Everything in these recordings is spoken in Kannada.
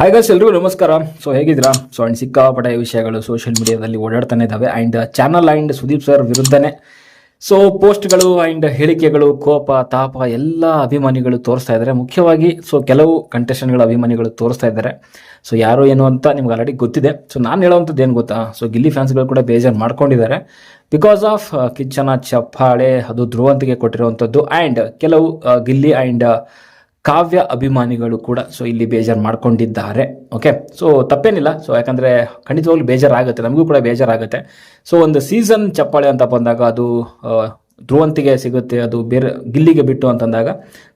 ಹಾಯ್ ಗೈಸ್ ಎಲ್ರಿಗೂ ನಮಸ್ಕಾರ. ಸೊ ಹೇಗಿದ್ರಾ ಸೊ ಅಂಡ್ ಸಿಕ್ಕಾಪಟ್ಟೆ ವಿಷಯಗಳು ಸೋಷಿಯಲ್ ಮೀಡಿಯಾದಲ್ಲಿ ಓಡಾಡ್ತಾನೆ ಇದ್ದಾವೆ. And channel and Sudeep sir ವಿರುದ್ಧನೇ. So ಪೋಸ್ಟ್ಗಳು ಆ್ಯಂಡ್ ಹೇಳಿಕೆಗಳು, ಕೋಪ, ತಾಪ, ಎಲ್ಲ ಅಭಿಮಾನಿಗಳು ತೋರಿಸ್ತಾ ಇದ್ದಾರೆ. ಮುಖ್ಯವಾಗಿ ಸೊ ಕೆಲವು ಕಂಟೆಸ್ಟೆಂಟ್ಗಳ ಅಭಿಮಾನಿಗಳು ತೋರಿಸ್ತಾ ಇದ್ದಾರೆ. ಸೊ ಯಾರು ಏನು ಅಂತ ನಿಮ್ಗೆ ಆಲ್ರೆಡಿ ಗೊತ್ತಿದೆ. ಸೊ ನಾನು ಹೇಳೋವಂಥದ್ದು ಏನು ಗೊತ್ತಾ? ಸೊ ಗಿಲ್ಲಿ ಫ್ಯಾನ್ಸ್ಗಳು ಕೂಡ ಬೇಜಾರು ಮಾಡ್ಕೊಂಡಿದ್ದಾರೆ. ಬಿಕಾಸ್ ಆಫ್ ಕಿಚ್ಚನ ಚಪ್ಪಾಳೆ, ಅದು ಧ್ರುವಂತಿಗೆ ಕೊಟ್ಟಿರುವಂಥದ್ದು. ಆ್ಯಂಡ್ ಕೆಲವು ಗಿಲ್ಲಿ ಆ್ಯಂಡ್ ಕಾವ್ಯ ಅಭಿಮಾನಿಗಳು ಕೂಡ ಸೊ ಇಲ್ಲಿ ಬೇಜಾರು ಮಾಡ್ಕೊಂಡಿದ್ದಾರೆ ಓಕೆ ಸೊ ತಪ್ಪೇನಿಲ್ಲ. ಸೊ ಯಾಕಂದರೆ ಖಂಡಿತವಾಗ್ಲೂ ಬೇಜಾರಾಗುತ್ತೆ. ನಮಗೂ ಕೂಡ ಬೇಜಾರಾಗುತ್ತೆ. ಸೊ ಒಂದು ಸೀಸನ್ ಚಪ್ಪಾಳೆ ಅಂತ ಬಂದಾಗ ಅದು ಧ್ರುವಂತಿಗೆ ಸಿಗುತ್ತೆ, ಅದು ಬೇರೆ ಗಿಲ್ಲಿಗೆ ಬಿಟ್ಟು ಅಂತಂದಾಗ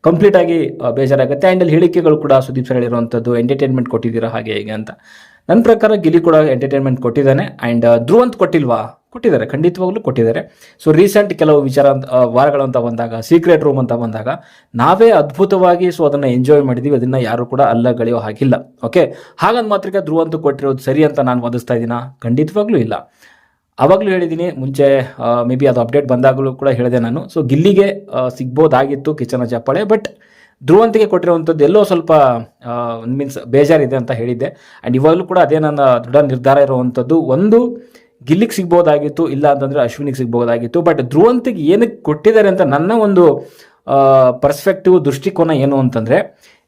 ಕಂಪ್ಲೀಟಾಗಿ ಬೇಜಾರಾಗುತ್ತೆ. ಆ್ಯಂಡ್ ಅಲ್ಲಿ ಹೇಳಿಕೆಗಳು ಕೂಡ ಸುದೀಪ್ ಸರ್ ಹೇಳಿರುವಂಥದ್ದು ಎಂಟರ್ಟೈನ್ಮೆಂಟ್ ಕೊಟ್ಟಿದ್ದೀರಾ? ಹಾಗೆ ಹೀಗೆ ಅಂತ. ನನ್ನ ಪ್ರಕಾರ ಗಿಲ್ಲಿ ಕೂಡ ಎಂಟರ್ಟೈನ್ಮೆಂಟ್ ಕೊಟ್ಟಿದ್ದಾನೆ. ಆ್ಯಂಡ್ ಧ್ರುವಂತ್ ಕೊಟ್ಟಿಲ್ವಾ? ಕೊಟ್ಟಿದ್ದಾರೆ, ಖಂಡಿತವಾಗ್ಲೂ ಕೊಟ್ಟಿದ್ದಾರೆ. ಸೊ ರೀಸೆಂಟ್ ಕೆಲವು ವಿಚಾರ ವಾರಗಳು ಅಂತ ಬಂದಾಗ ಸೀಕ್ರೆಟ್ ರೂಮ್ ಅಂತ ಬಂದಾಗ, ನಾವೇ ಅದ್ಭುತವಾಗಿ ಸೊ ಅದನ್ನು ಎಂಜಾಯ್ ಮಾಡಿದೀವಿ, ಅದನ್ನು ಯಾರು ಕೂಡ ಅಲ್ಲ ಗಳಿಯೋ ಹಾಗಿಲ್ಲ. ಓಕೆ ಹಾಗಂದ್ ಮಾತ್ರಕ್ಕೆ ಧ್ರುವಂತ ಕೊಟ್ಟಿರೋದು ಸರಿ ಅಂತ ನಾನು ವಾದಿಸ್ತಾ ಇದ್ದೀನ? ಖಂಡಿತವಾಗ್ಲೂ ಇಲ್ಲ. ಆವಾಗಲೂ ಹೇಳಿದ್ದೀನಿ, ಮುಂಚೆ ಮೇ ಬಿ ಅದು ಅಪ್ಡೇಟ್ ಬಂದಾಗಲೂ ಕೂಡ ಹೇಳಿದೆ ನಾನು. ಸೊ ಗಿಲ್ಲಿಗೆ ಸಿಗ್ಬೋದಾಗಿತ್ತು ಕಿಚನ ಚಪ್ಪಾಳೆ ಬಟ್ ಧ್ರುವಂತಿಗೆ ಕೊಟ್ಟಿರುವಂಥದ್ದು ಎಲ್ಲೋ ಸ್ವಲ್ಪ ಮೀನ್ಸ್ ಬೇಜಾರಿದೆ ಅಂತ ಹೇಳಿದ್ದೆ. ಆ್ಯಂಡ್ ಇವಾಗಲೂ ಕೂಡ ಅದೇ ನನ್ನ ದೃಢ ನಿರ್ಧಾರ ಇರುವಂಥದ್ದು ಒಂದು ಗಿಲ್ಲಿಗೆ ಸಿಗ್ಬೋದಾಗಿತ್ತು, ಇಲ್ಲ ಅಂತಂದರೆ ಅಶ್ವಿನಿಗೆ ಸಿಗ್ಬೋದಾಗಿತ್ತು ಬಟ್ ಧ್ರುವಂತಿಗೆ ಏನಕ್ಕೆ ಕೊಟ್ಟಿದ್ದಾರೆ ಅಂತ ನನ್ನ ಒಂದು ಪರ್ಸ್ಪೆಕ್ಟಿವ್ ದೃಷ್ಟಿಕೋನ ಏನು ಅಂತಂದರೆ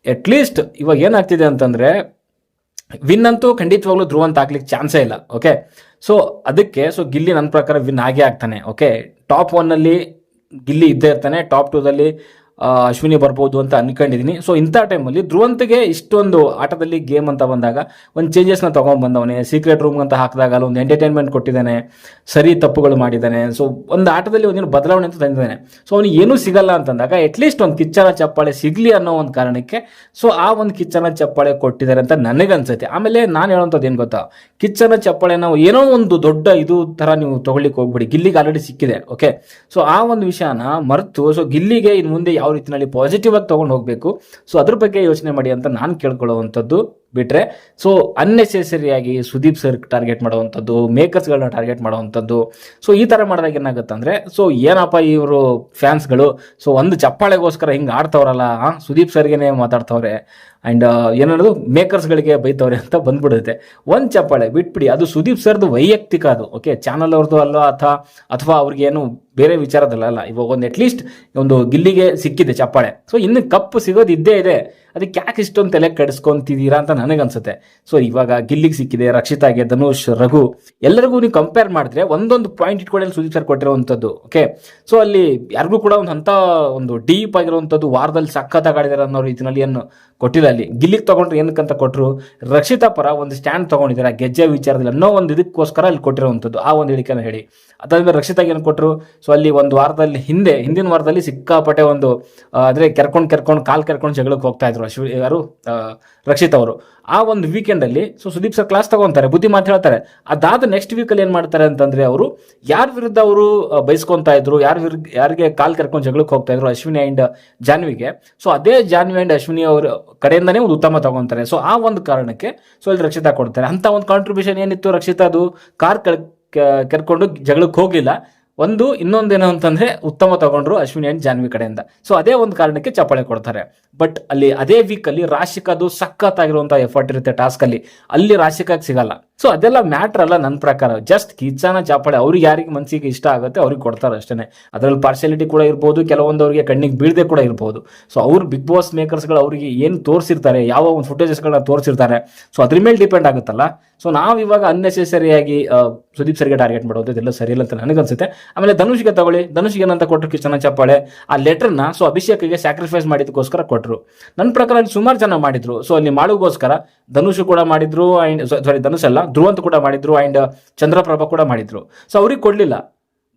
ಅಟ್ಲೀಸ್ಟ್ ಇವಾಗ ಏನಾಗ್ತಿದೆ ಅಂತಂದರೆ ವಿನ್ ಅಂತೂ ಖಂಡಿತವಾಗ್ಲೂ ಧ್ರುವಂತ ಆಗ್ಲಿಕ್ಕೆ ಚಾನ್ಸೇ ಇಲ್ಲ ಓಕೆ ಸೊ ಅದಕ್ಕೆ ಸೊ ಗಿಲ್ಲಿ ನನ್ನ ಪ್ರಕಾರ ವಿನ್ ಆಗೇ ಆಗ್ತಾನೆ ಓಕೆ ಟಾಪ್ ಒನ್ನಲ್ಲಿ ಗಿಲ್ಲಿ ಇದ್ದೇ ಇರ್ತಾನೆ ಟಾಪ್ ಟೂದಲ್ಲಿ ಅಶ್ವಿನಿ ಬರ್ಬೋದು ಅಂತ ಅನ್ಕೊಂಡಿದ್ದೀನಿ ಸೊ ಇಂಥ ಟೈಮಲ್ಲಿ ಧ್ರುವಂತಿಗೆ ಇಷ್ಟೊಂದು ಆಟದಲ್ಲಿ ಗೇಮ್ ಅಂತ ಬಂದಾಗ, ಒಂದು ಚೇಂಜಸ್ನ ತೊಗೊಂಡು ಬಂದವನೇ ಸೀಕ್ರೆಟ್ ರೂಮ್ ಅಂತ ಹಾಕಿದಾಗ ಅಲ್ಲೊಂದು ಎಂಟರ್ಟೈನ್ಮೆಂಟ್ ಕೊಟ್ಟಿದ್ದಾನೆ, ಸರಿ ತಪ್ಪುಗಳು ಮಾಡಿದ್ದಾನೆ. ಸೊ ಒಂದು ಆಟದಲ್ಲಿ ಒಂದೇನು ಬದಲಾವಣೆ ಅಂತ ತಂದಿದ್ದಾನೆ. ಸೊ ಅವನಿಗೆ ಏನೂ ಸಿಗಲ್ಲ ಅಂತಂದಾಗ ಅಟ್ಲೀಸ್ಟ್ ಒಂದು ಕಿಚ್ಚನ ಚಪ್ಪಾಳೆ ಸಿಗಲಿ ಅನ್ನೋ ಒಂದು ಕಾರಣಕ್ಕೆ ಸೊ ಆ ಒಂದು ಕಿಚ್ಚನ ಚಪ್ಪಾಳೆ ಕೊಟ್ಟಿದ್ದಾರೆ ಅಂತ ನನಗೆ ಅನ್ಸುತ್ತೆ ಆಮೇಲೆ ನಾನು ಹೇಳೋಂಥದ್ದು ಏನು ಗೊತ್ತಾ? ಕಿಚ್ಚನ ಚಪ್ಪಾಳೆ ನಾವು ಏನೋ ಒಂದು ದೊಡ್ಡ ಇದು ಥರ ನೀವು ತಗೊಳ್ಳಿಕ್ಕೆ ಹೋಗ್ಬಿಡಿ. ಗಿಲ್ಲಿಗೆ ಆಲ್ರೆಡಿ ಸಿಕ್ಕಿದೆ ಓಕೆ ಸೊ ಆ ಒಂದು ವಿಷಯನ ಮರೆತು ಸೊ ಗಿಲ್ಲಿಗೆ ಇನ್ನು ಮುಂದೆ ಯಾವ ರೀತಿಯಲ್ಲಿ ಪಾಸಿಟಿವ್ ಆಗಿ ತೊಗೊಂಡು ಹೋಗಬೇಕು. ಸೊ ಅದ್ರ ಬಗ್ಗೆ ಯೋಚನೆ ಮಾಡಿ ಅಂತ ನಾನು ಕೇಳ್ಕೊಳ್ಳುವಂಥದ್ದು. ಬಿಟ್ರೆ ಸೊ ಅನ್ನೆಸೆಸರಿಯಾಗಿ ಸುದೀಪ್ ಸರ್ ಟಾರ್ಗೆಟ್ ಮಾಡುವಂಥದ್ದು ಮೇಕರ್ಸ್ಗಳನ್ನ ಟಾರ್ಗೆಟ್ ಮಾಡುವಂಥದ್ದು ಸೊ ಈ ಥರ ಮಾಡಿದಾಗ ಏನಾಗುತ್ತೆ ಅಂದರೆ ಸೊ ಏನಪ್ಪ ಇವರು ಫ್ಯಾನ್ಸ್ಗಳು ಸೊ ಒಂದು ಚಪ್ಪಾಳೆಗೋಸ್ಕರ ಹಿಂಗೆ ಆಡ್ತವ್ರಲ್ಲ ಸುದೀಪ್ ಸರ್ಗೆನೇ ಮಾತಾಡ್ತವ್ರೆ ಆ್ಯಂಡ್ ಏನನ್ನೋದು ಮೇಕರ್ಸ್ಗಳಿಗೆ ಬೈತವ್ರೆ ಅಂತ ಬಂದ್ಬಿಡುತ್ತೆ. ಒಂದು ಚಪ್ಪಾಳೆ ಬಿಟ್ಬಿಡಿ, ಅದು ಸುದೀಪ್ ಸರ್ದು ವೈಯಕ್ತಿಕ ಅದು ಓಕೆ ಚಾನಲ್ ಅವ್ರದ್ದು ಅಲ್ಲ, ಅಥವಾ ಅಥವಾ ಅವ್ರಿಗೇನು ಬೇರೆ ವಿಚಾರದಲ್ಲ, ಅಲ್ಲ, ಇವಾಗ ಒಂದು ಅಟ್ಲೀಸ್ಟ್ ಒಂದು ಗಿಲ್ಲಿಗೆ ಸಿಕ್ಕಿದೆ ಚಪ್ಪಾಳೆ. ಸೊ ಇನ್ನು ಕಪ್ಪು ಸಿಗೋದು ಇದ್ದೇ ಇದೆ, ಅದಕ್ಕೆ ಯಾಕೆ ಇಷ್ಟೊಂದು ತಲೆ ಕೆಡಿಸ್ಕೊಂತಿದ್ದೀರಾ ಅಂತ ನನಗನ್ಸುತ್ತೆ. ಸೊ ಇವಾಗ ಗಿಲ್ಲಿಗೆ ಸಿಕ್ಕಿದೆ ರಕ್ಷಿತಾಗೆ ಧನುಷ್, ರಘು ಎಲ್ಲರಿಗೂ ನೀವು ಕಂಪೇರ್ ಮಾಡಿದ್ರೆ ಒಂದೊಂದು ಪಾಯಿಂಟ್ ಇಟ್ಕೊಳ್ಳಿ ಸುದೀಪ್ ಸರ್ ಕೊಟ್ಟಿರುವಂಥದ್ದು ಓಕೆ ಸೊ ಅಲ್ಲಿ ಯಾರಿಗೂ ಕೂಡ ಒಂದು ಅಂಥ ಒಂದು ಡೀಪ್ ಆಗಿರುವಂಥದ್ದು ವಾರದಲ್ಲಿ ಸಖತ್ ಆಡಿದಾರೆ ಅನ್ನೋ ರೀತಿಯಲ್ಲಿ ಏನು ಕೊಟ್ಟಿಲ್ಲ ಅಲ್ಲಿ. ಗಿಲ್ಲಿಗೆ ತಗೊಂಡ್ರೆ ಏನಕ್ಕಂತ ಕೊಟ್ಟರು ರಕ್ಷಿತಾ ಪರ ಒಂದು ಸ್ಟ್ಯಾಂಡ್ ತಗೊಂಡಿದ್ದಾರೆ, ಆ ಗೆಜ್ಜೆ ವಿಚಾರದಲ್ಲಿ ಅನ್ನೋ ಒಂದು ಇದಕ್ಕೋಸ್ಕರ ಅಲ್ಲಿ ಕೊಟ್ಟಿರುವಂಥದ್ದು, ಆ ಒಂದು ಹೇಳಿಕೆನ ಹೇಳಿ. ಅದಾದ್ಮೇಲೆ ರಕ್ಷಿತಾಗಿ ಏನು ಕೊಟ್ಟರು ಸೊ ಅಲ್ಲಿ ಒಂದು ವಾರದಲ್ಲಿ ಹಿಂದೆ, ಹಿಂದಿನ ವಾರದಲ್ಲಿ ಸಿಕ್ಕಾಪಟ್ಟೆ ಒಂದು ಅಂದರೆ ಕೆರ್ಕೊಂಡು ಕೆರ್ಕೊಂಡು, ಕಾಲ್ ಕೆರ್ಕೊಂಡು ಜಗಳಕ್ಕೆ ಹೋಗ್ತಾ ಇದ್ರು ಅಶ್ವಿ, ಯಾರು? ರಕ್ಷಿತ್ ಅವರು. ಆ ಒಂದು ವೀಕೆಂಡಲ್ಲಿ ಸೊ ಸುದೀಪ್ ಸರ್ ಕ್ಲಾಸ್ ತಗೊಂತಾರೆ, ಬುದ್ಧಿ ಮಾತು ಹೇಳ್ತಾರೆ. ಅದಾದ ನೆಕ್ಸ್ಟ್ ವೀಕಲ್ಲಿ ಏನು ಮಾಡ್ತಾರೆ ಅಂತಂದ್ರೆ ಅವರು, ಯಾರ ವಿರುದ್ಧ ಅವರು ಬಯಸ್ಕೊಂತಾ ಇದ್ರು, ಯಾರ ವಿರುದ್ಧ ಯಾರಿಗೆ ಕಾಲ್ ಕರ್ಕೊಂಡು ಜಗಳಕ್ಕೆ ಹೋಗ್ತಾ ಇದ್ರು, ಅಶ್ವಿನಿ ಆ್ಯಂಡ್ ಜಾನ್ವಿಗೆ. ಸೊ ಅದೇ ಜಾನ್ವಿ ಆ್ಯಂಡ್ ಅಶ್ವಿನಿ ಅವರ ಕಡೆಯಿಂದನೇ ಒಂದು ಉತ್ತಮ ತಗೊಂತಾರೆ. ಸೊ ಆ ಒಂದು ಕಾರಣಕ್ಕೆ ಸೊ ಇಲ್ಲಿ ರಕ್ಷಿತಾ ಕೊಡ್ತಾರೆ. ಅಂತ ಒಂದು ಕಾಂಟ್ರಿಬ್ಯೂಷನ್ ಏನಿತ್ತು ರಕ್ಷಿತಾ ಅದು? ಕಾರ್ ಕೆರ್ಕೊಂಡು ಜಗಳಕ್ಕೆ ಹೋಗಲಿಲ್ಲ. ಒಂದು, ಇನ್ನೊಂದೇನು ಅಂತಂದ್ರೆ ಉತ್ತಮ ತಗೊಂಡ್ರು ಅಶ್ವಿನಿ ಅಂಡ್ ಜಾನ್ವಿ ಕಡೆಯಿಂದ. ಸೊ ಅದೇ ಒಂದು ಕಾರಣಕ್ಕೆ ಚಪ್ಪಾಳೆ ಕೊಡ್ತಾರೆ. ಬಟ್ ಅಲ್ಲಿ ಅದೇ ವೀಕ್ ಅಲ್ಲಿ ರಾಶಿಕದು ಸಖತ್ತಾಗಿರುವಂತಹ ಎಫರ್ಟ್ ಇರುತ್ತೆ ಟಾಸ್ಕ್ ಅಲ್ಲಿ. ಅಲ್ಲಿ ರಾಶಿಕಾಗ್ ಸಿಗಲ್ಲ. ಸೊ ಅದೆಲ್ಲ ಮ್ಯಾಟರ್ ಅಲ್ಲ ನನ್ನ ಪ್ರಕಾರ. ಜಸ್ಟ್ ಕಿಚ್ಚನ ಚಾಪಾಳೆ ಅವ್ರಿಗೆ ಯಾರಿಗೆ ಮನಸ್ಸಿಗೆ ಇಷ್ಟ ಆಗುತ್ತೆ ಅವ್ರಿಗೆ ಕೊಡ್ತಾರೆ ಅಷ್ಟೇ ಅದರಲ್ಲಿ ಪಾರ್ಶಾಲಿಟಿ ಕೂಡ ಇರ್ಬೋದು ಕೆಲವೊಂದು ಅವ್ರಿಗೆ ಕಣ್ಣಿಗೆ ಬೀಳದೆ ಕೂಡ ಇರ್ಬೋದು. ಸೊ ಅವ್ರು ಬಿಗ್ ಬಾಸ್ ಮೇಕರ್ಸ್ಗಳು ಅವರಿಗೆ ಏನು ತೋರಿಸಿರ್ತಾರೆ, ಯಾವ ಒಂದು ಫುಟೇಜಸ್ಗಳನ್ನ ತೋರಿಸಿರ್ತಾರೆ. ಸೊ ಅದ್ರ ಮೇಲೆ ಡಿಪೆಂಡ್ ಆಗುತ್ತಲ್ಲ. ಸೊ ನಾವು ಇವಾಗ ಅನ್ನೆಸೆಸರಿಯಾಗಿ ಸುದೀಪ್ ಸರ್ಗೆ ಟಾರ್ಗೆಟ್ ಮಾಡೋದು ಇದೆಲ್ಲ ಸರಿ ಇಲ್ಲ ಅಂತ ನನಗನ್ಸುತ್ತೆ. ಆಮೇಲೆ ಧನುಷ್ಗೆ ತಗೊಳ್ಳಿ. ಧನುಷ್ಗೆ ಏನಂತ ಕೊಟ್ಟರು ಕಿಚ್ಚನ ಚಪ್ಪಾಳೆ ಆ ಲೆಟರ್ನ ಸೊ ಅಭಿಷೇಕ್ಗೆ ಸ್ಯಾಕ್ರಿಫೈಸ್ ಮಾಡಿದಕ್ಕೋಸ್ಕರ ಕೊಟ್ಟರು ನನ್ನ ಪ್ರಕಾರ ಅಲ್ಲಿ ಸುಮಾರು ಜನ ಮಾಡಿದ್ರು. ಸೊ ಅಲ್ಲಿ ಮಾಡೋಗೋಸ್ಕರ ಧನುಷ್ ಕೂಡ ಮಾಡಿದ್ರು ಆ್ಯಂಡ್ ಸಾರಿ ಧನುಷ್ ಅಲ್ಲ, ಧ್ರುವಂತ್ ಕೂಡ ಮಾಡಿದ್ರು ಆ್ಯಂಡ್ ಚಂದ್ರಪ್ರಭಾ ಕೂಡ ಮಾಡಿದ್ರು. ಸೊ ಅವ್ರಿಗೆ ಕೊಡಲಿಲ್ಲ.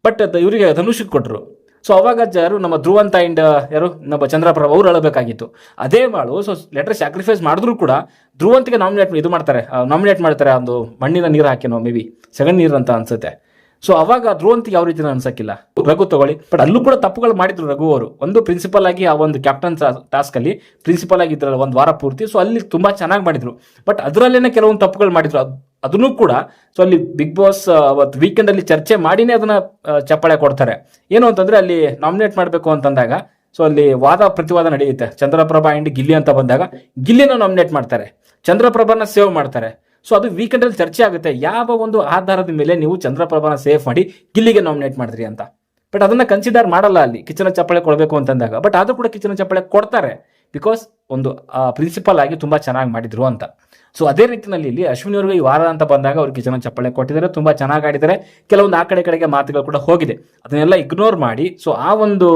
ಬಟ್ ಇವರಿಗೆ ಧನುಷ್ ಕೊಟ್ಟರು ಸೊ ಅವಾಗ ಯಾರು ನಮ್ಮ ಧ್ರುವಂತ ಆ್ಯಂಡ್ ಯಾರು, ನಮ್ಮ ಚಂದ್ರಪ್ರಭ ಅವ್ರು ಅಳಬೇಕಾಗಿತ್ತು. ಅದೇ ಮಾಡು ಸೊ ಲೆಟರ್ ಸ್ಯಾಕ್ರಿಫೈಸ್ ಮಾಡಿದ್ರು ಕೂಡ ಧ್ರುವಂತಿಗೆ ನಾಮಿನೇಟ್ ಇದು ಮಾಡ್ತಾರೆ ನಾಮಿನೇಟ್ ಮಾಡ್ತಾರೆ ಒಂದು ಮಣ್ಣಿನ ನೀರು ಹಾಕಿನೋ ಮೇ ಬಿ ಸೆಗಣ್ ನೀರು ಅಂತ ಅನ್ಸುತ್ತೆ. ಸೊ ಅವಾಗ ಧ್ರುವಂತಿಗೆ ಯಾವ ರೀತಿ ಅನ್ಸಕ್ಕಿಲ್ಲ. ರಘು ತಗೊಳ್ಳಿ. ಬಟ್ ಅಲ್ಲೂ ಕೂಡ ತಪ್ಪುಗಳು ಮಾಡಿದ್ರು ರಘು ಅವರು. ಒಂದು ಪ್ರಿನ್ಸಿಪಲ್ ಆಗಿ ಆ ಒಂದು ಕ್ಯಾಪ್ಟನ್ ಟಾಸ್ಕ್ ಅಲ್ಲಿ ಪ್ರಿನ್ಸಿಪಲ್ ಆಗಿದ್ರಲ್ಲ, ಒಂದು ವಾರ ಪೂರ್ತಿ. ಸೊ ಅಲ್ಲಿ ತುಂಬಾ ಚೆನ್ನಾಗಿ ಮಾಡಿದ್ರು. ಬಟ್ ಅದರಲ್ಲೇನೆ ಕೆಲವೊಂದು ತಪ್ಪುಗಳು ಮಾಡಿದ್ರು. ಅದನ್ನು ಕೂಡ ಸೊ ಅಲ್ಲಿ ಬಿಗ್ ಬಾಸ್ ಅವತ್ತು ವೀಕೆಂಡ್ ಅಲ್ಲಿ ಚರ್ಚೆ ಮಾಡಿನೇ ಅದನ್ನ ಚಪ್ಪಾಳೆ ಕೊಡ್ತಾರೆ. ಏನು ಅಂತಂದ್ರೆ ಅಲ್ಲಿ ನಾಮಿನೇಟ್ ಮಾಡಬೇಕು ಅಂತಂದಾಗ ಸೊ ಅಲ್ಲಿ ವಾದ ಪ್ರತಿವಾದ ನಡೆಯುತ್ತೆ. ಚಂದ್ರಪ್ರಭಾ ಅಂಡ್ ಗಿಲ್ಲಿ ಅಂತ ಬಂದಾಗ, ಗಿಲ್ಲಿನ ನಾಮಿನೇಟ್ ಮಾಡ್ತಾರೆ. ಚಂದ್ರಪ್ರಭಾನ ಸೇವ್ ಮಾಡ್ತಾರೆ. ಸೊ ಅದು ವೀಕೆಂಡ್ ಅಲ್ಲಿ ಚರ್ಚೆ ಆಗುತ್ತೆ. ಯಾವ ಒಂದು ಆಧಾರದ ಮೇಲೆ ನೀವು ಚಂದ್ರಪ್ರಭಾನ ಸೇವ್ ಮಾಡಿ ಗಿಲ್ಲಿಗೆ ನಾಮಿನೇಟ್ ಮಾಡಿದ್ರಿ ಅಂತ. ಬಟ್ ಅದನ್ನ ಕನ್ಸಿಡರ್ ಮಾಡಲ್ಲ ಅಲ್ಲಿ. ಕಿಚನ ಚಪ್ಪಳೆ ಕೊಡಬೇಕು ಅಂತಂದಾಗ. ಬಟ್ ಅದು ಕೂಡ ಕಿಚನ ಚಪ್ಪಳೆ ಕೊಡ್ತಾರೆ. ಬಿಕಾಸ್ ಒಂದು ಪ್ರಿನ್ಸಿಪಲ್ ಆಗಿ ತುಂಬಾ ಚೆನ್ನಾಗಿ ಮಾಡಿದ್ರು ಅಂತ. ಸೊ ಅದೇ ರೀತಿಯಲ್ಲಿ ಇಲ್ಲಿ ಅಶ್ವಿನಿ ಅವ್ರಿಗೆ ಈ ವಾರ ಅಂತ ಬಂದಾಗ ಅವ್ರಿಗೆ ಕಿಚನ ಚಪ್ಪಳೆ ಕೊಟ್ಟಿದ್ದಾರೆ. ತುಂಬಾ ಚೆನ್ನಾಗಿ ಆಡಿದ್ದಾರೆ. ಕೆಲವೊಂದು ಆ ಕಡೆ ಕಡೆಗೆ ಮಾತುಗಳು ಕೂಡ ಹೋಗಿದೆ. ಅದನ್ನೆಲ್ಲ ಇಗ್ನೋರ್ ಮಾಡಿ ಸೊ ಆ ಒಂದು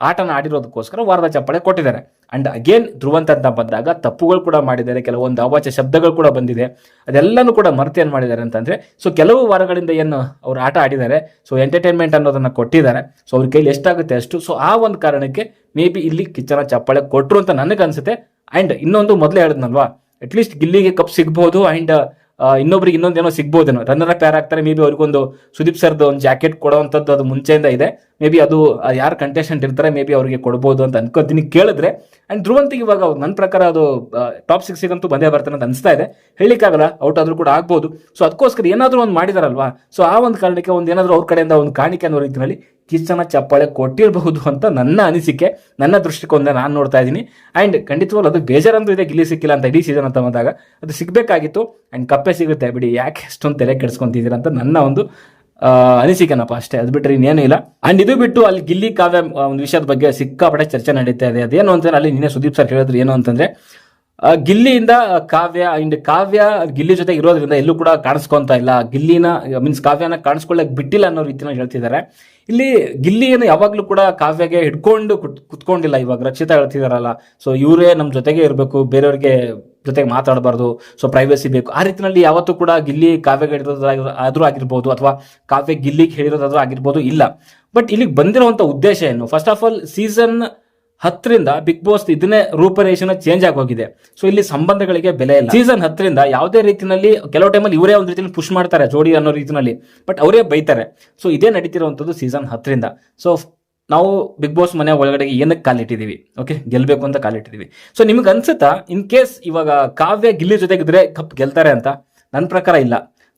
ಆಟನ ಆಡಿರೋದಕ್ಕೋಸ್ಕರ ವಾರದ ಚಪ್ಪಳೆ ಕೊಟ್ಟಿದ್ದಾರೆ. ಅಂಡ್ ಅಗೇನ್ ಧ್ರುವಂತ ಅಂತ ಬಂದಾಗ ತಪ್ಪುಗಳು ಕೂಡ ಮಾಡಿದ್ದಾರೆ, ಕೆಲವೊಂದು ಅವಾಚ್ಯ ಶಬ್ದಗಳು ಕೂಡ ಬಂದಿದೆ. ಅದೆಲ್ಲನೂ ಕೂಡ ಮರ್ತು ಏನು ಮಾಡಿದ್ದಾರೆ ಅಂತಂದ್ರೆ ಸೊ ಕೆಲವು ವಾರಗಳಿಂದ ಏನು ಅವ್ರು ಆಟ ಆಡಿದ್ದಾರೆ ಸೊ ಎಂಟರ್ಟೈನ್ಮೆಂಟ್ ಅನ್ನೋದನ್ನು ಕೊಟ್ಟಿದ್ದಾರೆ. ಸೊ ಅವ್ರ ಕೈಲಿ ಎಷ್ಟಾಗುತ್ತೆ ಅಷ್ಟು ಸೊ ಆ ಒಂದು ಕಾರಣಕ್ಕೆ ಮೇ ಬಿ ಇಲ್ಲಿ ಕಿಚ್ಚನ ಚಪ್ಪಾಳೆ ಕೊಟ್ಟರು ಅಂತ ನನಗೆ ಅನ್ಸುತ್ತೆ. ಅಂಡ್ ಇನ್ನೊಂದು ಮೊದಲೇ ಹೇಳಿದ್ನಲ್ವಾ ಅಟ್ಲೀಸ್ಟ್ ಗಿಲ್ಲಿಗೆ ಕಪ್ ಸಿಗ್ಬೋದು ಅಂಡ್ ಇನ್ನೊಬ್ರಿಗೆ ಇನ್ನೊಂದೇನೋ ಸಿಗ್ಬೋದೇನೋ. ರನ್ನರ್ ಅಪ್ ಯಾರು ಆಗ್ತಾರೆ ಮೇ ಬಿ ಅವ್ರಿಗೊಂದು ಸುದೀಪ್ ಸರ್ದು ಒಂದು ಜಾಕೆಟ್ ಕೊಡೋವಂಥದ್ದು ಅದು ಮುಂಚೆಯಿಂದ ಇದೆ. ಮೇ ಬಿ ಅದು ಯಾರು ಕಂಟೆಸ್ಟೆಂಟ್ ಇರ್ತಾರೆ ಮೇ ಬಿ ಅವರಿಗೆ ಕೊಡ್ಬೋದು ಅಂತ ಅನ್ಕೋತೀನಿ. ಕೇಳಿದ್ರೆ ಅಂಡ್ ಧ್ರುವಂತಿಗೆ ಇವಾಗ ನನ್ನ ಪ್ರಕಾರ ಅದು ಟಾಪ್ ಸಿಕ್ಸಿಗಂತೂ ಬಂದೇ ಬರ್ತಾನೆ ಅಂತ ಅನಿಸ್ತಾ ಇದೆ. ಹೇಳಿಕ್ಕಾಗಲ್ಲ ಔಟ್ ಆದರೂ ಕೂಡ ಆಗ್ಬೋದು. ಸೊ ಅದಕ್ಕೋಸ್ಕರ ಏನಾದರೂ ಒಂದು ಮಾಡಿದಾರಲ್ವಾ? ಸೊ ಆ ಒಂದು ಕಾರಣಕ್ಕೆ ಒಂದು ಏನಾದರೂ ಅವ್ರ ಕಡೆಯಿಂದ ಒಂದು ಕಾಣಿಕೆ ಅನ್ನೋ ರೀತಿಯಲ್ಲಿ ಕಿಚ್ಚನ ಚಪ್ಪಾಳೆ ಕೊಟ್ಟಿರಬಹುದು ಅಂತ ನನ್ನ ಅನಿಸಿಕೆ, ನನ್ನ ದೃಷ್ಟಿಕೋನ ನಾನು ನೋಡ್ತಾ ಇದ್ದೀನಿ. ಆ್ಯಂಡ್ ಖಂಡಿತವಾಗ್ಲೂ ಅದು ಬೇಜಾರಂತೂ ಇದೆ, ಗಿಲ್ಲಿ ಸಿಕ್ಕಿಲ್ಲ ಅಂತ ಇಡೀ ಸೀಸನ್ ಅಂತ ಬಂದಾಗ. ಅದು ಸಿಗಬೇಕಾಗಿತ್ತು ಆ್ಯಂಡ್ ಕಪ್ಪೆ ಸಿಗುತ್ತೆ ಬಿಡಿ, ಯಾಕೆ ಎಷ್ಟೊಂದು ತಲೆ ಕೆಡಿಸ್ಕೊಂತಿದ್ದೀರಾ ಅಂತ ನನ್ನ ಒಂದು ಅನಿಸಿಕೆನಪ್ಪ ಅಷ್ಟೇ. ಅದು ಬಿಟ್ಟರೆ ಇನ್ನೇನು ಇಲ್ಲ. ಅಂಡ್ ಇದು ಬಿಟ್ಟು ಅಲ್ಲಿ ಗಿಲ್ಲಿ ಕಾವ್ಯ ಒಂದು ವಿಷಯದ ಬಗ್ಗೆ ಸಿಕ್ಕಾಪಟ್ಟೆ ಚರ್ಚೆ ನಡೀತಾ ಇದೆ. ಅದೇನು ಅಂತಂದ್ರೆ ಅಲ್ಲಿ ನಿನ್ನೆ ಸುದೀಪ್ ಸರ್ ಹೇಳಿದ್ರು ಏನು ಅಂತಂದ್ರೆ ಗಿಲ್ಲಿಯಿಂದ ಕಾವ್ಯ ಅಂಡ್ ಕಾವ್ಯ ಗಿಲ್ಲಿ ಜೊತೆ ಇರೋದ್ರಿಂದ ಎಲ್ಲೂ ಕೂಡ ಕಾಣಿಸ್ಕೊಂತ ಇಲ್ಲ. ಗಿಲ್ಲಿನ ಮೀನ್ಸ್ ಕಾವ್ಯನ ಕಾಣಿಸ್ಕೊಳ್ಳಕ್ ಬಿಟ್ಟಿಲ್ಲ ಅನ್ನೋ ರೀತಿನ ಹೇಳ್ತಿದ್ದಾರೆ. ಇಲ್ಲಿ ಗಿಲ್ಲಿಯನ್ನು ಯಾವಾಗ್ಲೂ ಕೂಡ ಕಾವ್ಯಗೆ ಹಿಡ್ಕೊಂಡು ಕುತ್- ಕುತ್ಕೊಂಡಿಲ್ಲ ಇವಾಗ. ರಕ್ಷಿತಾ ಹೇಳ್ತಿದಾರಲ್ಲ. ಸೊ ಇವರೇ ನಮ್ಮ ಜೊತೆಗೆ ಇರಬೇಕು. ಬೇರೆಯವ್ರಿಗೆ ಜೊತೆಗೆ ಮಾತಾಡಬಾರ್ದು. ಸೊ ಪ್ರೈವಸಿ ಬೇಕು. ಆ ರೀತಿಯಲ್ಲಿ ಯಾವತ್ತೂ ಕೂಡ ಗಿಲ್ಲಿ ಕಾವ್ಯಗೆ ಹಿಡಿಯೋದಾದ್ರೂ ಆದ್ರೂ ಆಗಿರ್ಬೋದು ಅಥವಾ ಕಾವ್ಯ ಗಿಲ್ಲಿಗೆ ಹೇಳಿರೋದಾದ್ರೂ ಆಗಿರ್ಬೋದು ಇಲ್ಲ. ಬಟ್ ಇಲ್ಲಿಗೆ ಬಂದಿರುವಂತ ಉದ್ದೇಶ ಏನು? ಫಸ್ಟ್ ಆಫ್ ಆಲ್ ಸೀಸನ್ ಹತ್ತರಿಂದ ಬಿಗ್ ಬಾಸ್ ಇದನ್ನೇ ರೂಪರೇಷನ ಚೇಂಜ್ ಆಗೋಗಿದೆ. ಸೊ ಇಲ್ಲಿ ಸಂಬಂಧಗಳಿಗೆ ಬೆಲೆ ಇಲ್ಲ. ಸೀಸನ್ ಹತ್ತರಿಂದ ಯಾವುದೇ ರೀತಿಯಲ್ಲಿ ಕೆಲವು ಟೈಮಲ್ಲಿ ಇವರೇ ಒಂದು ರೀತಿಯಲ್ಲಿ ಪುಷ್ ಮಾಡ್ತಾರೆ ಜೋಡಿ ಅನ್ನೋ ರೀತಿಯಲ್ಲಿ ಬಟ್ ಅವರೇ ಬೈತಾರೆ. ಸೊ ಇದೇ ನಡೀತಿರುವಂಥದ್ದು ಸೀಸನ್ ಹತ್ತರಿಂದ. ಸೊ ನಾವು ಬಿಗ್ ಬಾಸ್ ಮನೆ ಒಳಗಡೆ ಏನಕ್ಕೆ ಕಾಲಿಟ್ಟಿದ್ದೀವಿ ಓಕೆ ಗೆಲ್ಬೇಕು ಅಂತ ಕಾಲಿಟ್ಟಿದ್ದೀವಿ ಸೊ ನಿಮ್ಗೆ ಅನ್ಸುತ್ತಾ ಇನ್ ಕೇಸ್ ಇವಾಗ ಕಾವ್ಯ ಗಿಲ್ಲಿ ಜೊತೆಗಿದ್ರೆ ಕಪ್ ಗೆಲ್ತಾರೆ ಅಂತ? ನನ್ನ ಪ್ರಕಾರ ಇಲ್ಲ.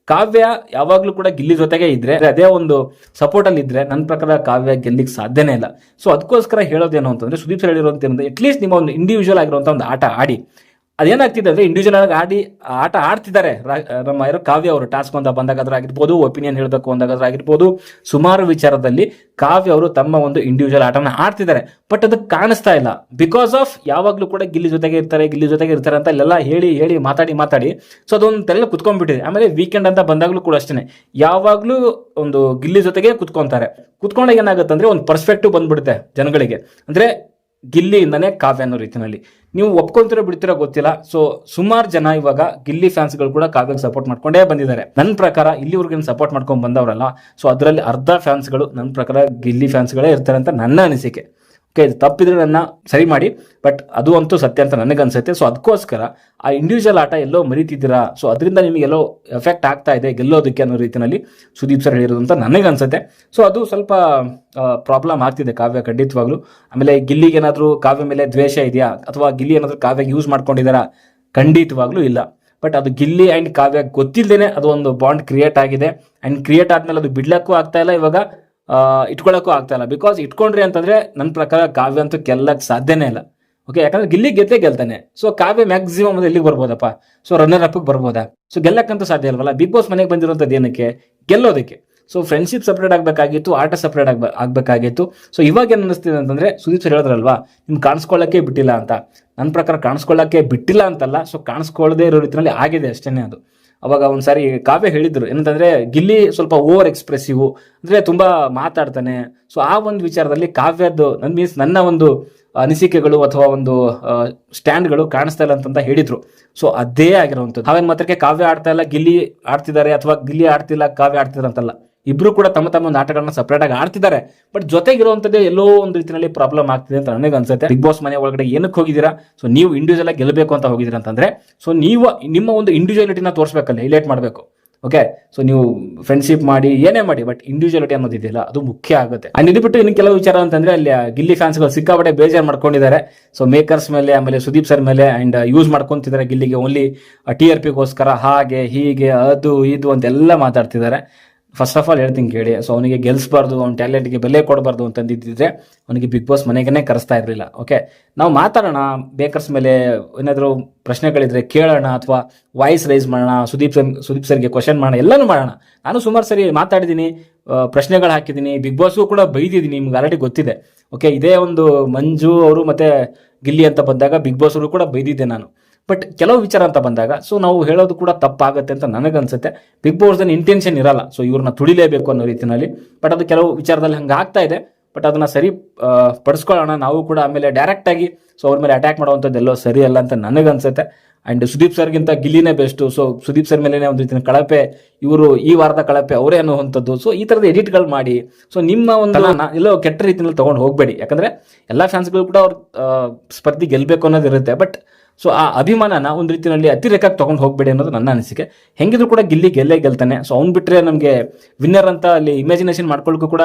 ಕಾವ್ಯ ಯಾವಾಗಲೂ ಕೂಡ ಗಿಲ್ಲಿ ಜೊತೆಗೆ ಇದ್ರೆ, ಅದೇ ಒಂದು ಸಪೋರ್ಟ್ ಅಲ್ಲಿ ಇದ್ರೆ ನನ್ನ ಪ್ರಕಾರ ಕಾವ್ಯ ಗೆಲ್ಲಿಕ್ ಸಾಧ್ಯನೇ ಇಲ್ಲ. ಸೊ ಅದಕ್ಕೋಸ್ಕರ ಹೇಳೋದೇನು ಅಂತಂದ್ರೆ, ಸುದೀಪ್ ಸರ್ ಹೇಳಿರುವಂತ ಅಟ್ಲೀಸ್ಟ್ ನಿಮ್ಮ ಒಂದು ಇಂಡಿವಿಜುವಲ್ ಆಗಿರುವಂತ ಒಂದು ಆಟ ಆಡಿ. ಅದೇನಾಗ್ತಿದೆ ಅಂದ್ರೆ ಇಂಡಿವಿಜುವಲ್ ಆಗಿ ಆಡಿ, ಆಟ ಆಡ್ತಿದ್ದಾರೆ. ನಮ್ಮ ಯಾರು ಕಾವ್ಯ ಅವರು ಟಾಸ್ಕ್ ಅಂತ ಬಂದಾಗ ಆಗಿರ್ಬೋದು ಒಪಿನಿಯನ್ ಹೇಳಬೇಕು ಅಂದಾಗ ಆಗಿರ್ಬೋದು, ಸುಮಾರು ವಿಚಾರದಲ್ಲಿ ಕಾವ್ಯ ಅವರು ತಮ್ಮ ಒಂದು ಇಂಡಿವಿಜುವಲ್ ಆಟನ ಆಡ್ತಿದ್ದಾರೆ. ಬಟ್ ಅದು ಕಾಣಿಸ್ತಾ ಇಲ್ಲ. ಬಿಕಾಸ್ ಆಫ್ ಯಾವಾಗ್ಲೂ ಕೂಡ ಗಿಲ್ಲಿ ಜೊತೆಗೆ ಇರ್ತಾರೆ, ಗಿಲ್ಲಿ ಜೊತೆಗೆ ಇರ್ತಾರೆ ಅಂತ ಇಲ್ಲೆಲ್ಲ ಹೇಳಿ ಹೇಳಿ, ಮಾತಾಡಿ ಮಾತಾಡಿ. ಸೊ ಅದೊಂದು ತಲೆ ಕುತ್ಕೊಂಡ್ಬಿಟ್ಟಿದೆ. ಆಮೇಲೆ ವೀಕೆಂಡ್ ಅಂತ ಬಂದಾಗ್ಲೂ ಕೂಡ ಅಷ್ಟೇ ಯಾವಾಗ್ಲೂ ಒಂದು ಗಿಲ್ಲಿ ಜೊತೆಗೆ ಕುತ್ಕೊಂತಾರೆ. ಕುತ್ಕೊಂಡಾಗ ಏನಾಗುತ್ತೆ ಅಂದ್ರೆ ಒಂದು ಪರ್ಸ್ಪೆಕ್ಟಿವ್ ಬಂದ್ಬಿಡುತ್ತೆ ಜನಗಳಿಗೆ. ಅಂದ್ರೆ ಗಿಲ್ಲಿಯಿಂದನೇ ಕಾವ್ಯ ಅನ್ನೋ ರೀತಿಯಲ್ಲಿ ನೀವು ಒಪ್ಕೊಂತಿರೋ ಬಿಡ್ತಿರೋ ಗೊತ್ತಿಲ್ಲ. ಸೊ ಸುಮಾರು ಜನ ಇವಾಗ ಗಿಲ್ಲಿ ಫ್ಯಾನ್ಸ್ಗಳು ಕೂಡ ಕಾವ್ಯಕ್ಕೆ ಸಪೋರ್ಟ್ ಮಾಡ್ಕೊಂಡೇ ಬಂದಿದ್ದಾರೆ. ನನ್ನ ಪ್ರಕಾರ ಇಲ್ಲಿವರೆಗೇನು ಸಪೋರ್ಟ್ ಮಾಡ್ಕೊಂಡು ಬಂದವರಲ್ಲ ಸೊ ಅದರಲ್ಲಿ ಅರ್ಧ ಫ್ಯಾನ್ಸ್ಗಳು ನನ್ನ ಪ್ರಕಾರ ಗಿಲ್ಲಿ ಫ್ಯಾನ್ಸ್ಗಳೇ ಇರ್ತಾರೆ ಅಂತ ನನ್ನ ಅನಿಸಿಕೆ. ಓಕೆ, ಇದು ತಪ್ಪಿದ್ರೆ ನನ್ನ ಸರಿ ಮಾಡಿ ಬಟ್ ಅದು ಅಂತೂ ಸತ್ಯ ಅಂತ ನನಗನ್ಸುತ್ತೆ. ಸೊ ಅದಕ್ಕೋಸ್ಕರ ಆ ಇಂಡಿವಿಜುವಲ್ ಆಟ ಎಲ್ಲೋ ಮರಿತಿದ್ದೀರಾ? ಸೊ ಅದರಿಂದ ನಿಮಗೆ ಎಲ್ಲೋ ಎಫೆಕ್ಟ್ ಆಗ್ತಾ ಇದೆ ಗೆಲ್ಲೋದಕ್ಕೆ ಅನ್ನೋ ರೀತಿಯಲ್ಲಿ ಸುದೀಪ್ ಸರ್ ಹೇಳಿರೋದು ಅಂತ ನನಗನ್ಸುತ್ತೆ. ಸೊ ಅದು ಸ್ವಲ್ಪ ಪ್ರಾಬ್ಲಮ್ ಆಗ್ತಿದೆ ಕಾವ್ಯ ಖಂಡಿತವಾಗ್ಲೂ. ಆಮೇಲೆ ಗಿಲ್ಲಿಗೆ ಏನಾದರೂ ಕಾವ್ಯ ಮೇಲೆ ದ್ವೇಷ ಇದೆಯಾ? ಅಥವಾ ಗಿಲ್ಲಿ ಏನಾದರೂ ಕಾವ್ಯ ಯೂಸ್ ಮಾಡ್ಕೊಂಡಿದ್ದಾರಾ? ಖಂಡಿತವಾಗ್ಲೂ ಇಲ್ಲ. ಬಟ್ ಅದು ಗಿಲ್ಲಿ ಆ್ಯಂಡ್ ಕಾವ್ಯ ಗೊತ್ತಿಲ್ಲದೇನೆ ಅದು ಒಂದು ಬಾಂಡ್ ಕ್ರಿಯೇಟ್ ಆಗಿದೆ. ಆ್ಯಂಡ್ ಕ್ರಿಯೇಟ್ ಆದಮೇಲೆ ಅದು ಬಿಡ್ಲಕ್ಕೂ ಆಗ್ತಾ ಇಲ್ಲ ಇವಾಗ. ಇಟ್ಕೊಳ್ಳೋಕ್ಕೂ ಆಗ್ತಾ ಇಲ್ಲ. ಬಿಕಾಸ್ ಇಟ್ಕೊಂಡ್ರಿ ಅಂತಂದ್ರೆ ನನ್ನ ಪ್ರಕಾರ ಕಾವ್ಯ ಅಂತೂ ಗೆಲ್ಲಕ್ಕೆ ಸಾಧ್ಯನೇ ಇಲ್ಲ. ಓಕೆ ಯಾಕಂದ್ರೆ ಗಿಲ್ಲಿ ಗೆದ್ದೇ ಗೆಲ್ತಾನೆ. ಸೊ ಕಾವ್ಯ ಮ್ಯಾಕ್ಸಿಮಮ್ ಅಂದ್ರೆ ಎಲ್ಲಿಗೆ ಬರ್ಬೋದಪ್ಪ? ಸೊ ರನ್ನರ್ ಅಪ್ ಬರ್ಬೋದಾ? ಸೊ ಗೆಲ್ಲಕ್ಕಂತೂ ಸಾಧ್ಯ ಇಲ್ವಲ್ಲ? ಬಿಗ್ ಬಾಸ್ ಮನೆಗೆ ಬಂದಿರುವಂಥದ್ದು ಏನಕ್ಕೆ? ಗೆಲ್ಲೋದಕ್ಕೆ. ಸೊ ಫ್ರೆಂಡ್ಶಿಪ್ ಸಪ್ರೇಟ್ ಆಗಬೇಕಾಗಿತ್ತು, ಆಟ ಸಪ್ರೇಟ್ ಆಗ ಆಗಬೇಕಾಗಿತ್ತು. ಸೊ ಇವಾಗ ಏನು ಅನ್ನಿಸ್ತಿದೆ ಅಂತಂದ್ರೆ ಸುದೀಪ್ ಸರ್ ಹೇಳಿದ್ರಲ್ವಾ ನಿಮ್ಗೆ ಕಾಣಿಸ್ಕೊಳ್ಳೋಕ್ಕೆ ಬಿಟ್ಟಿಲ್ಲ ಅಂತ. ನನ್ನ ಪ್ರಕಾರ ಕಾಣಿಸ್ಕೊಳ್ಳೋಕ್ಕೆ ಬಿಟ್ಟಿಲ್ಲ ಅಂತಲ್ಲ ಸೊ ಕಾಣಿಸ್ಕೊಳ್ಳದೆ ಇರೋ ರೀತಿಯಲ್ಲಿ ಆಗಿದೆ ಅಷ್ಟೇನೆ ಅದು. ಅವಾಗ ಒಂದ್ಸಾರಿ ಕಾವ್ಯ ಹೇಳಿದ್ರು. ಏನಂತಂದ್ರೆ ಗಿಲ್ಲಿ ಸ್ವಲ್ಪ ಓವರ್ ಎಕ್ಸ್ಪ್ರೆಸಿವ್ ಅಂದ್ರೆ ತುಂಬಾ ಮಾತಾಡ್ತಾನೆ. ಸೊ ಆ ಒಂದು ವಿಚಾರದಲ್ಲಿ ಕಾವ್ಯದ್ದು ನನ್ ಮೀನ್ಸ್ ನನ್ನ ಒಂದು ಅನಿಸಿಕೆಗಳು ಅಥವಾ ಒಂದು ಸ್ಟ್ಯಾಂಡ್ಗಳು ಕಾಣಿಸ್ತಾ ಇಲ್ಲ ಅಂತಂತ ಹೇಳಿದ್ರು. ಸೊ ಅದೇ ಆಗಿರುವಂಥದ್ದು. ಕಾವ್ಯನ ಮಾತ್ರಕ್ಕೆ ಕಾವ್ಯ ಆಡ್ತಾ ಇಲ್ಲ, ಗಿಲ್ಲಿ ಆಡ್ತಿದ್ದಾರೆ ಅಥವಾ ಗಿಲ್ಲಿ ಆಡ್ತಿಲ್ಲ, ಕಾವ್ಯ ಆಡ್ತಿದ್ರಂತಲ್ಲ ಅಂತಲ್ಲ. ಇಬ್ರು ಕೂಡ ತಮ್ಮ ತಮ್ಮ ಒಂದು ಆಟಗಳನ್ನ ಸಪರೇಟ್ ಆಗಿ ಆಡ್ತಿದ್ದಾರೆ. ಬಟ್ ಜೊತೆಗಿರುವಂತದ್ದೇ ಎಲ್ಲೋ ಒಂದು ರೀತಿಯಲ್ಲಿ ಪ್ರಾಬ್ಲಮ್ ಆಗ್ತಿದೆ ಅಂತ ನನಗೆ ಅನ್ಸುತ್ತೆ. ಬಿಗ್ ಬಾಸ್ ಮನೆ ಒಳಗಡೆ ಏನಕ್ಕೆ ಹೋಗಿದ್ದೀರಾ? ಸೊ ನೀವು ಇಂಡಿವಿಜುವಲ್ ಆಗಿ ಗೆಲ್ಲಬೇಕು ಅಂತ ಹೋಗಿದ್ದೀರಾ ಅಂತಂದ್ರೆ ಸೊ ನೀವು ನಿಮ್ಮ ಒಂದು ಇಂಡಿವಿಜುವಲಿಟಿನ ತೋರಿಸ್ಬೇಕಲ್ಲ ಹೈಲೈಟ್ ಮಾಡಬೇಕು. ಓಕೆ ಸೊ ನೀವು ಫ್ರೆಂಡ್ಶಿಪ್ ಮಾಡಿ, ಏನೇ ಮಾಡಿ ಬಟ್ ಇಂಡಿವಿಜುವಲಿಟಿ ಅನ್ನೋದಿದೆಯಲ್ಲ ಅದು ಮುಖ್ಯ ಆಗುತ್ತೆ. ಅಂಡ್ ಇದು ಬಿಟ್ಟು ಇನ್ನು ಕೆಲವು ವಿಚಾರ ಅಂತಂದ್ರೆ ಅಲ್ಲಿ ಗಿಲ್ಲಿ ಫ್ಯಾನ್ಸ್ಗಳು ಸಿಕ್ಕಾಪಟ್ಟೆ ಬೇಜಾರು ಮಾಡ್ಕೊಂಡಿದ್ದಾರೆ. ಸೊ ಮೇಕರ್ಸ್ ಮೇಲೆ, ಆಮೇಲೆ ಸುದೀಪ್ ಸರ್ ಮೇಲೆ ಅಂಡ್ ಯೂಸ್ ಮಾಡ್ಕೊಂತಿದ್ದಾರೆ ಗಿಲ್ಲಿಗೆ ಓನ್ಲಿ ಟಿ ಆರ್ ಪಿಗೋಸ್ಕರ ಹಾಗೆ, ಹೀಗೆ, ಅದು, ಇದು ಅಂತೆಲ್ಲ ಮಾತಾಡ್ತಿದ್ದಾರೆ. ಫಸ್ಟ್ ಆಫ್ ಆಲ್ ಹೇಳ್ತೀನಿ ಕೇಳಿ. ಸೊ ಅವನಿಗೆ ಗೆಲ್ಸ್ಬಾರ್ದು, ಅವ್ನ ಟ್ಯಾಲೆಂಟ್ಗೆ ಬೆಲೆ ಕೊಡಬಾರ್ದು ಅಂತಂದಿದ್ದಿದ್ರೆ ಅವನಿಗೆ ಬಿಗ್ ಬಾಸ್ ಮನೆಗೇ ಕರೆಸ್ತಾ ಇರಲಿಲ್ಲ. ಓಕೆ ನಾವು ಮಾತಾಡೋಣ. ಬೇಕರ್ಸ್ ಮೇಲೆ ಏನಾದರೂ ಪ್ರಶ್ನೆಗಳಿದ್ರೆ ಕೇಳೋಣ ಅಥವಾ ವಾಯ್ಸ್ ರೈಸ್ ಮಾಡೋಣ, ಸುದೀಪ್ ಸರ್, ಸುದೀಪ್ ಸರ್ಗೆ ಕ್ವಶನ್ ಮಾಡೋಣ, ಎಲ್ಲನೂ ಮಾಡೋಣ. ನಾನು ಸುಮಾರು ಸರಿ ಮಾತಾಡಿದ್ದೀನಿ ಪ್ರಶ್ನೆಗಳು ಹಾಕಿದ್ದೀನಿ, ಬಿಗ್ ಬಾಸ್ಗೂ ಕೂಡ ಬೈದಿದ್ದೀನಿ, ನಿಮ್ಗೆ ಆಲ್ರೆಡಿ ಗೊತ್ತಿದೆ. ಓಕೆ ಇದೇ ಒಂದು ಮಂಜು ಅವರು ಮತ್ತೆ ಗಿಲ್ಲಿ ಅಂತ ಬಂದಾಗ ಬಿಗ್ ಬಾಸ್ ಅವರು ಕೂಡ ಬೈದಿದ್ದೆ ನಾನು. ಬಟ್ ಕೆಲವು ವಿಚಾರ ಅಂತ ಬಂದಾಗ ಸೊ ನಾವು ಹೇಳೋದು ಕೂಡ ತಪ್ಪಾಗುತ್ತೆ ಅಂತ ನನಗನ್ಸುತ್ತೆ. ಬಿಗ್ ಬಾಸ್ ಇಂಟೆನ್ಷನ್ ಇರಲ್ಲ ಸೊ ಇವ್ರನ್ನ ತುಳಿಲೇಬೇಕು ಅನ್ನೋ ರೀತಿಯಲ್ಲಿ ಬಟ್ ಅದು ಕೆಲವು ವಿಚಾರದಲ್ಲಿ ಹಂಗೆ ಆಗ್ತಾ ಇದೆ. ಬಟ್ ಅದನ್ನ ಸರಿ ಪಡಿಸ್ಕೊಳ್ಳೋಣ. ನಾವು ಕೂಡ ಆಮೇಲೆ ಡೈರೆಕ್ಟ್ ಆಗಿ ಸೊ ಅವ್ರ ಮೇಲೆ ಅಟ್ಯಾಕ್ ಮಾಡುವಂಥದ್ದು ಎಲ್ಲೋ ಸರಿ ಅಲ್ಲ ಅಂತ ನನಗನ್ಸುತ್ತೆ. ಅಂಡ್ ಸುದೀಪ್ ಸರ್ಗಿಂತ ಗಿಲ್ಲಿನೇ ಬೆಸ್ಟ್ ಸೊ ಸುದೀಪ್ ಸರ್ ಮೇಲೆ ಒಂದು ರೀತಿಯ ಕಳಪೆ ಇವರು ಈ ವಾರದ ಕಳಪೆ ಅವರೇ ಅನ್ನುವಂಥದ್ದು. ಸೊ ಈ ತರದ ಎಡಿಟ್ಗಳು ಮಾಡಿ ಸೊ ನಿಮ್ಮ ಒಂದು ಎಲ್ಲೋ ಕೆಟ್ಟ ರೀತಿಯಲ್ಲಿ ತಗೊಂಡು ಹೋಗಬೇಡಿ. ಯಾಕಂದ್ರೆ ಎಲ್ಲ ಫ್ಯಾನ್ಸ್ಗಳು ಕೂಡ ಅವ್ರ ಸ್ಪರ್ಧಿ ಗೆಲ್ಬೇಕು ಅನ್ನೋದು ಇರುತ್ತೆ. ಬಟ್ ಸೊ ಆ ಅಭಿಮಾನನ ಒಂದು ರೀತಿಯಲ್ಲಿ ಅತಿರೇಕಕ್ಕೆ ತೊಗೊಂಡು ಹೋಗಬೇಡಿ ಅನ್ನೋದು ನನ್ನ ಅನಿಸಿಕೆ. ಹೆಂಗಿದ್ರು ಕೂಡ ಗಿಲ್ಲಿ ಗೆಲ್ಲೇ ಗೆಲ್ತಾನೆ. ಸೊ ಅವ್ನು ಬಿಟ್ಟರೆ ನಮಗೆ ವಿನ್ನರ್ ಅಂತ ಅಲ್ಲಿ ಇಮ್ಯಾಜಿನೇಷನ್ ಮಾಡ್ಕೊಳ್ಳೋಕ್ಕೂ ಕೂಡ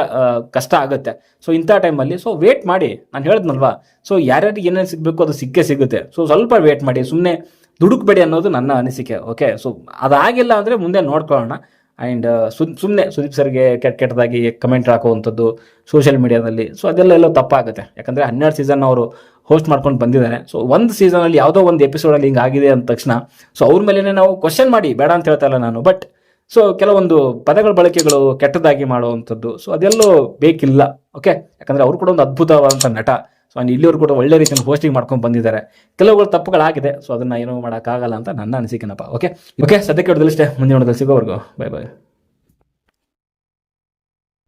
ಕಷ್ಟ ಆಗುತ್ತೆ. ಸೊ ಇಂಥ ಟೈಮಲ್ಲಿ ಸೊ ವೇಟ್ ಮಾಡಿ. ನಾನು ಹೇಳಿದ್ನಲ್ವಾ? ಸೊ ಯಾರ್ಯಾರಿಗೆ ಏನೇನು ಸಿಗಬೇಕು ಅದು ಸಿಕ್ಕೇ ಸಿಗುತ್ತೆ. ಸೊ ಸ್ವಲ್ಪ ವೇಟ್ ಮಾಡಿ. ಸುಮ್ಮನೆ ದುಡುಕ್ಬೇಡಿ ಅನ್ನೋದು ನನ್ನ ಅನಿಸಿಕೆ. ಓಕೆ ಸೊ ಅದಾಗಿಲ್ಲ ಅಂದರೆ ಮುಂದೆ ನೋಡ್ಕೊಳ್ಳೋಣ. ಆ್ಯಂಡ್ ಸುಮ್ಮನೆ ಸುದೀಪ್ ಸರ್ಗೆ ಕೆಟ್ಟ ಕೆಟ್ಟದಾಗಿ ಕಮೆಂಟ್ ಹಾಕುವಂಥದ್ದು ಸೋಷಿಯಲ್ ಮೀಡಿಯಾದಲ್ಲಿ ಸೊ ಅದೆಲ್ಲ ಎಲ್ಲೋ ತಪ್ಪಾಗುತ್ತೆ. ಯಾಕಂದರೆ ಹನ್ನೆರಡು ಸೀಸನ್ ಅವರು ಹೋಸ್ಟ್ ಮಾಡ್ಕೊಂಡು ಬಂದಿದ್ದಾರೆ. ಸೊ ಒಂದು ಸೀಸನಲ್ಲಿ ಯಾವುದೋ ಒಂದು ಎಪಿಸೋಡಲ್ಲಿ ಹಿಂಗೆ ಆಗಿದೆ ಅಂದ ತಕ್ಷಣ ಸೊ ಅವ್ರ ಮೇಲೇ ನಾವು ಕ್ವಶನ್ ಮಾಡಿ, ಬೇಡ ಅಂತ ಹೇಳ್ತಾ ಇಲ್ಲ ನಾನು ಬಟ್ ಸೊ ಕೆಲವೊಂದು ಪದಗಳ ಬಳಕೆಗಳು ಕೆಟ್ಟದಾಗಿ ಮಾಡುವಂಥದ್ದು. ಸೊ ಅದೆಲ್ಲೋ ಬೇಕಿಲ್ಲ. ಓಕೆ ಯಾಕಂದರೆ ಅವರು ಕೂಡ ಒಂದು ಅದ್ಭುತವಾದಂಥ ನಟ. ಸೊ ಇಲ್ಲಿವರೆಗೂ ಕೂಡ ಒಳ್ಳೆ ರೀತಿಯಲ್ಲಿ ಹೋಸ್ಟಿಂಗ್ ಮಾಡ್ಕೊಂಡು ಬಂದಿದ್ದಾರೆ. ಕೆಲವುಗಳು ತಪ್ಪುಗಳಾಗಿದೆ. ಸೊ ಅದನ್ನ ಏನೂ ಮಾಡೋಕ್ಕಾಗಲ್ಲ ಅಂತ ನನ್ನ ಅನಿಸಿಕೆನಪ್ಪ. ಓಕೆ ಓಕೆ ಸದ್ಯಕ್ಕೆ ಹಿಡಿದಷ್ಟೇ ಮುಂದಿನ ಸಿಗೋವರೆಗೂ. Bye bye